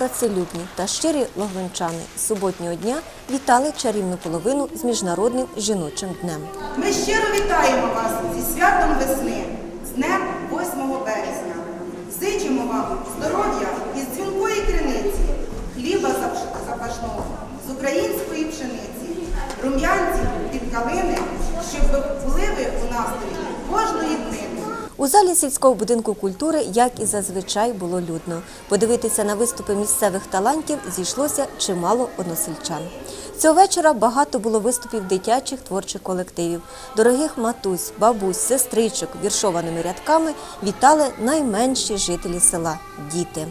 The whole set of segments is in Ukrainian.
працелюбні та щирі логвинчани суботнього дня вітали чарівну половину з міжнародним жіночим днем. Ми щиро вітаємо вас зі святом весни, з днем 8 березня. Зичимо вам здоров'я із дзвінкої криниці, хліба запашного з української пшениці, рум'янців від калини, щоб були у настрої кожної днини. У залі сільського будинку культури, як і зазвичай, було людно. Подивитися на виступи місцевих талантів зійшлося чимало односельчан. Цього вечора багато було виступів дитячих творчих колективів. Дорогих матусь, бабусь, сестричок віршованими рядками вітали найменші жителі села діти.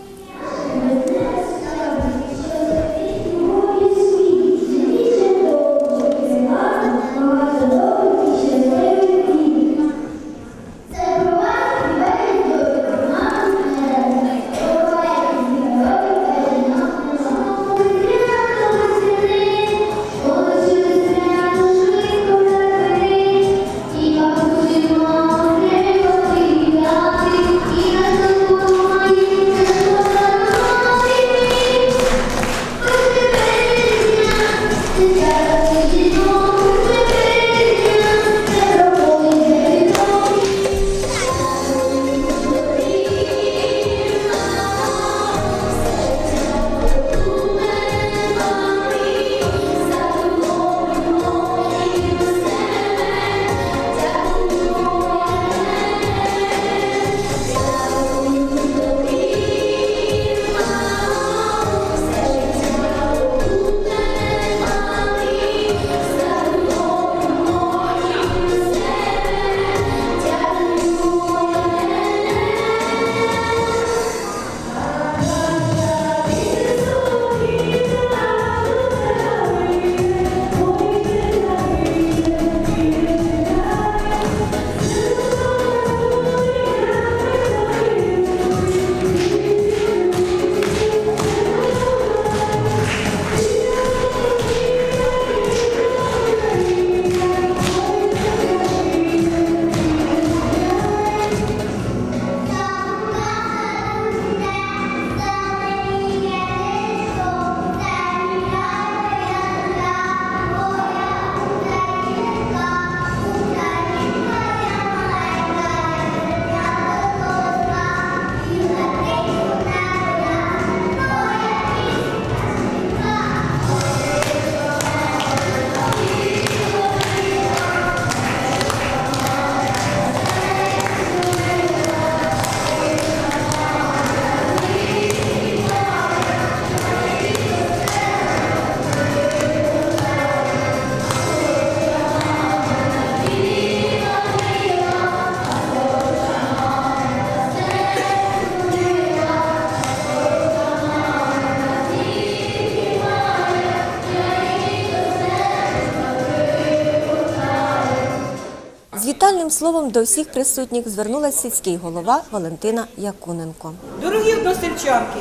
Словом до всіх присутніх звернулася сільський голова Валентина Якуненко. Дорогі односельчанки,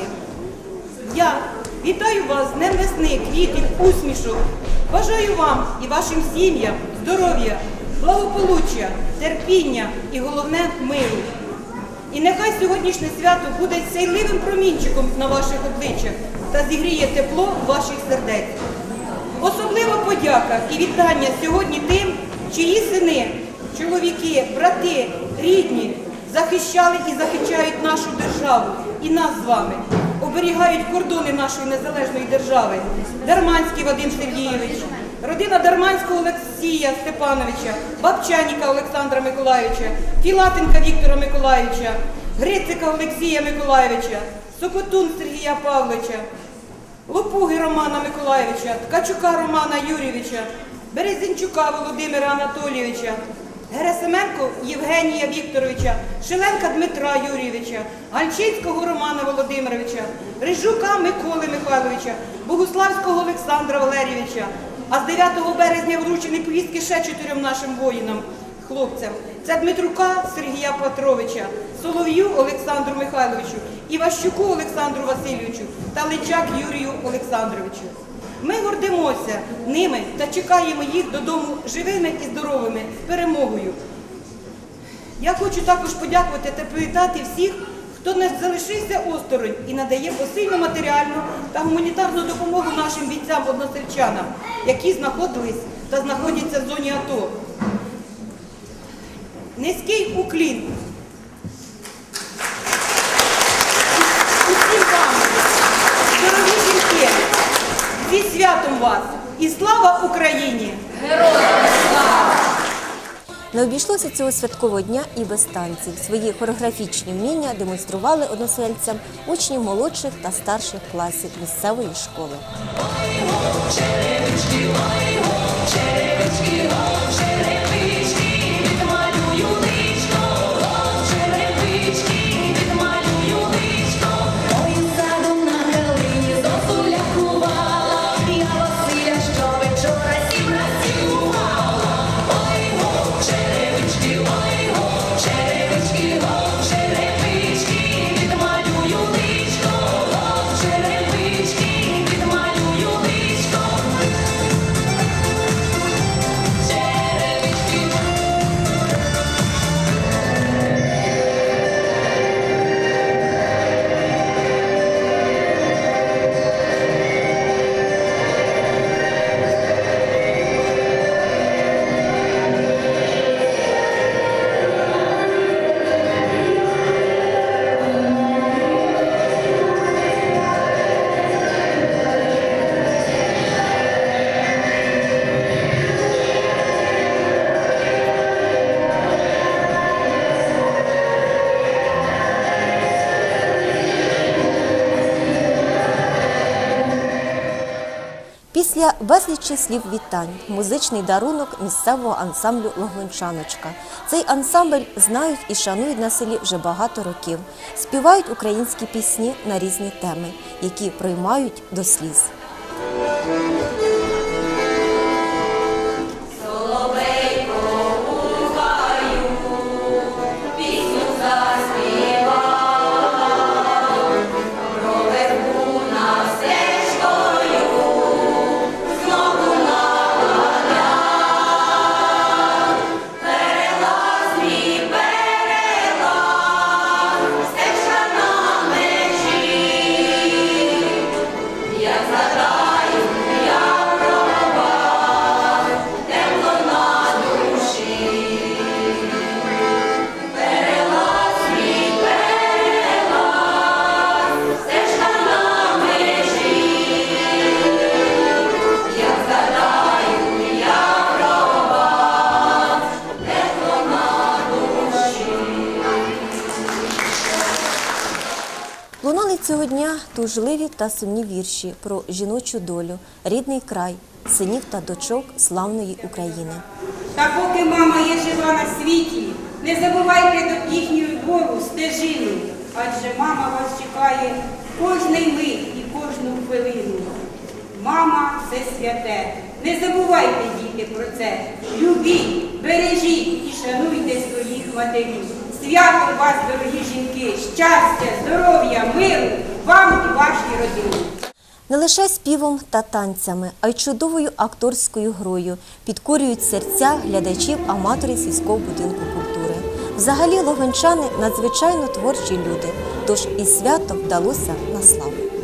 я вітаю вас з Днем весни, квітів, усмішок. Бажаю вам і вашим сім'ям здоров'я, благополуччя, терпіння і головне миру. І нехай сьогоднішнє свято буде сяйливим промінчиком на ваших обличчях та зігріє тепло ваших сердець. Особлива подяка і вітання сьогодні тим, чиї сини, чоловіки, брати, рідні захищали і захищають нашу державу і нас з вами, оберігають кордони нашої незалежної держави. Дарманський Вадим Сергійович, родина Дарманського Олексія Степановича, Бабчаніка Олександра Миколайовича, Філатенка Віктора Миколайовича, Грицика Олексія Миколайовича, Сокотун Сергія Павловича, Лопуги Романа Миколаєвича, Ткачука Романа Юрійовича, Березенчука Володимира Анатолійовича, Герасименко Євгенія Вікторовича, Шеленка Дмитра Юрійовича, Гальчинського Романа Володимировича, Рижука Миколи Михайловича, Богуславського Олександра Валерійовича. А з 9 березня вручені повістки ще чотирьом нашим воїнам, хлопцям. Це Дмитрука Сергія Петровича, Солов'ю Олександру Михайловичу, Іващуку Олександру Васильовичу та Личак Юрію Олександровичу. Ми гордимося ними та чекаємо їх додому живими і здоровими з перемогою. Я хочу також подякувати та привітати всіх, хто не залишився осторонь і надає посильну матеріальну та гуманітарну допомогу нашим бійцям односельчанам, які знаходились та знаходяться в зоні АТО. Низький уклін. Усім вам, дорогі жінки, зі святом вас і слава Україні! Героям! Не обійшлося цього святкового дня і без танців. Свої хореографічні вміння демонстрували односельцям учні молодших та старших класів місцевої школи. Садом Після безлічі слів вітань, музичний дарунок місцевого ансамблю Логончаночка. Цей ансамбль знають і шанують на селі вже багато років. Співають українські пісні на різні теми, які приймають до сліз. Цього дня тужливі та сумні вірші про жіночу долю, рідний край, синів та дочок славної України. Та поки мама є жива на світі, не забувайте до їхньої двору стежину, адже мама вас чекає кожний мить і кожну хвилину. Мама це святе. Не забувайте, діти, про це. Любіть, бережіть і шануйте своїх матерів. Свято вас, дорогі жінки, щастя, здоров'я, миру вам і вашій родині. Не лише співом та танцями, а й чудовою акторською грою підкорюють серця глядачів аматорів сільського будинку культури. Взагалі логончани надзвичайно творчі люди, тож і свято вдалося на славу.